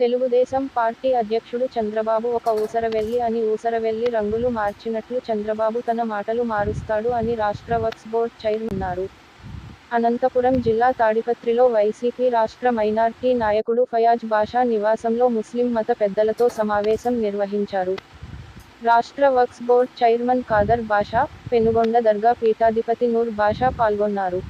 Telugu Desam party అధ్యక్షుడు చంద్రబాబు ఒక ఊసరవెల్లి అని ఊసరవెల్లి రంగులు మార్చినట్లు చంద్రబాబు తన మాటలు మారుస్తాడు అని రాష్ట్ర వక్స్ బోర్డ్ చైర్మన్ అన్నారు. అనంతపురం జిల్లా తాడిపత్రిలో వైసీపీ రాష్ట్ర మైనార్టీ నాయకుడు ఫయాజ్ బాషా నివాసంలో ముస్లిం మత పెద్దలతో సమావేశం నిర్వహించారు. రాష్ట్ర వక్స్ బోర్డ్ చైర్మన్ ఖాదర్ బాషా పెనుగొండ దర్గా పీఠాధిపతి నూర్ బాషా పాల్గొన్నారు.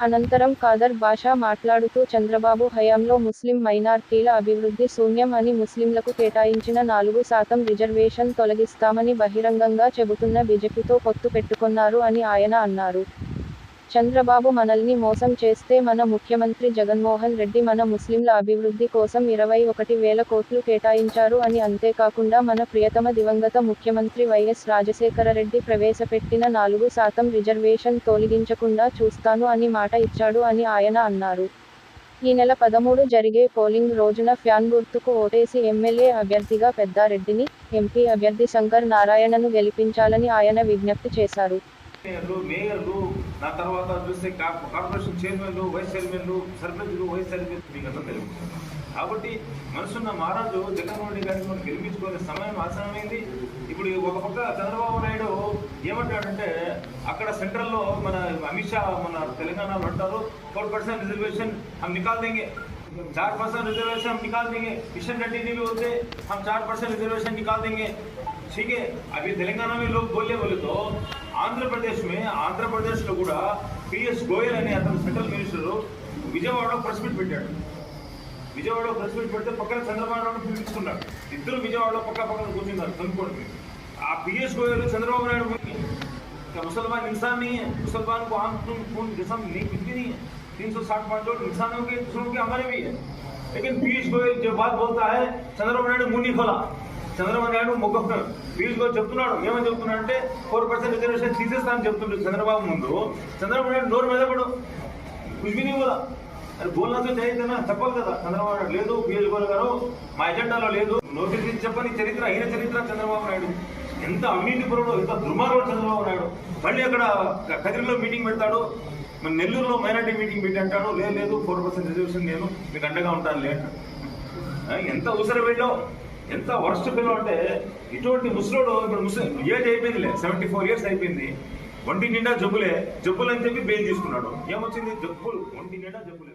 అనంతరం ఖాదర్ భాష మాట్లాడుతూ చంద్రబాబు హయాంలో ముస్లిం మైనార్టీల అభివృద్ధి శూన్యం అని ముస్లింలకు కేటాయించిన నాలుగు శాతం రిజర్వేషన్ తొలగిస్తామని బహిరంగంగా చెబుతున్న బీజేపీతో పొత్తు పెట్టుకున్నారు అని ఆయన అన్నారు. చంద్రబాబు మనల్ని మోసం చేస్తే మన ముఖ్యమంత్రి జగన్మోహన్ రెడ్డి మన ముస్లింల అభివృద్ధి కోసం ఇరవై ఒకటి వేల కోట్లు కేటాయించారు అని అంతేకాకుండా మన ప్రియతమ దివంగత ముఖ్యమంత్రి వైఎస్ రాజశేఖర రెడ్డి ప్రవేశపెట్టిన నాలుగు శాతం రిజర్వేషన్ తొలగించకుండా చూస్తాను అని మాట ఇచ్చాడు అని ఆయన అన్నారు. ఈ నెల పదమూడు జరిగే పోలింగ్ రోజున ఫ్యాన్ గుర్తుకు ఓటేసి ఎమ్మెల్యే అభ్యర్థిగా పెద్దారెడ్డిని ఎంపీ అభ్యర్థి శంకర్ నారాయణను గెలిపించాలని ఆయన విజ్ఞప్తి చేశారు. నా తర్వాత చూస్తే కార్పొరేషన్ చైర్మన్లు వైస్ చైర్మన్లు సర్పంచ్లు వైస్ చైర్మన్ మీకు అంతా కాబట్టి మనసున్న మహారాజు జగన్మోహన్ రెడ్డి గారిని మనం గెలిపించుకునే సమయం ఆసనమైంది ఇప్పుడు ఒక పక్క చంద్రబాబు నాయుడు ఏమంటాడంటే అక్కడ సెంట్రల్లో మన అమిత్ షా మన తెలంగాణలో అంటారు ఫోర్ పర్సెంట్ రిజర్వేషన్ నికాల్ దేంగే. चार परसेंट रिजर्वेशन हम निकाल देंगे किशन रेड्डी जी भी होते हम चार परसेंट रिजर्वेशन निकाल देंगे ठीक है अभी तेलंगाना में लोग बोले बोले तो ఆంధ్ర ప్రదేశ్ మే ఆంధ్రప్రదేశ్ లో కూడా పిఎస్ గోయల్ అనే అతను సెంట్రల్ మినిస్టర్ విజయవాడలో ప్రెస్ మీట్ పెట్టాడు విజయవాడలో ప్రెస్ మీట్ పెడితే పక్కన చంద్రబాబు నాయుడు పిలుచుకున్నాడు ఇద్దరు విజయవాడలో పక్క పక్కన కూర్చున్నారు కనుక్కోండి ఆ పిఎస్ గోయల్ చంద్రబాబు నాయుడు పోయి, क्या मुसलमान इंसान नहीं है मुसलमान को आम खून खून जिसम नहीं कुछ भी नहीं है तीन सौ साठ पाँच करोड़ इंसानों के दूसरों के हमारे भी है। लेकिन पीयूष गोयल जो बात बोलता है चंद्रबाबू नायडू मुनी खोला। చంద్రబాబు నాయుడు మొగ్గొస్తున్నాడు పీయూష్ గోయల్ చెప్తున్నాడు ఏమని చెప్తున్నాడు అంటే ఫోర్ పర్సెంట్ రిజర్వేషన్ తీసేస్తానని చెప్తుండే చంద్రబాబు ముందు చంద్రబాబు నాయుడు నోరు మెదపడు కుష్మిని కూడా అది బోల్నాతో చేయదనా చెప్పాలి కదా చంద్రబాబు నాయుడు లేదు పీయూష్ గోయల్ గారు మా ఎజెండాలో లేదు నోటీస్ చెప్పని చరిత్ర అయిన చరిత్ర చంద్రబాబు నాయుడు ఎంత అవినీతిపరుడు ఎంత దుర్మార్గుడు చంద్రబాబు నాయుడు. మళ్ళీ అక్కడ కదిరిలో మీటింగ్ పెడతాడు. మన నెల్లూరులో మైనార్టీ మీటింగ్ పెట్టి అంటాను లేదు లేదు ఫోర్ పర్సెంట్ రిజర్వేషన్ నేను మీకు అండగా ఉంటాను లే ఎంత ఉసిరి వెళ్ళావు ఎంత వరస్ట్ పిల్లలు అంటే ఇటువంటి ముసలోడు ఇప్పుడు ముసలి ఏజ్ అయిపోయిందిలే సెవెంటీ ఫోర్ ఇయర్స్ అయిపోయింది. ఒంటి నిండా జబ్బులే జబ్బులు అని చెప్పి బెయిల్ తీసుకున్నాడు. ఏమొచ్చింది? జబ్బులు ఒంటి నిండా జబ్బులే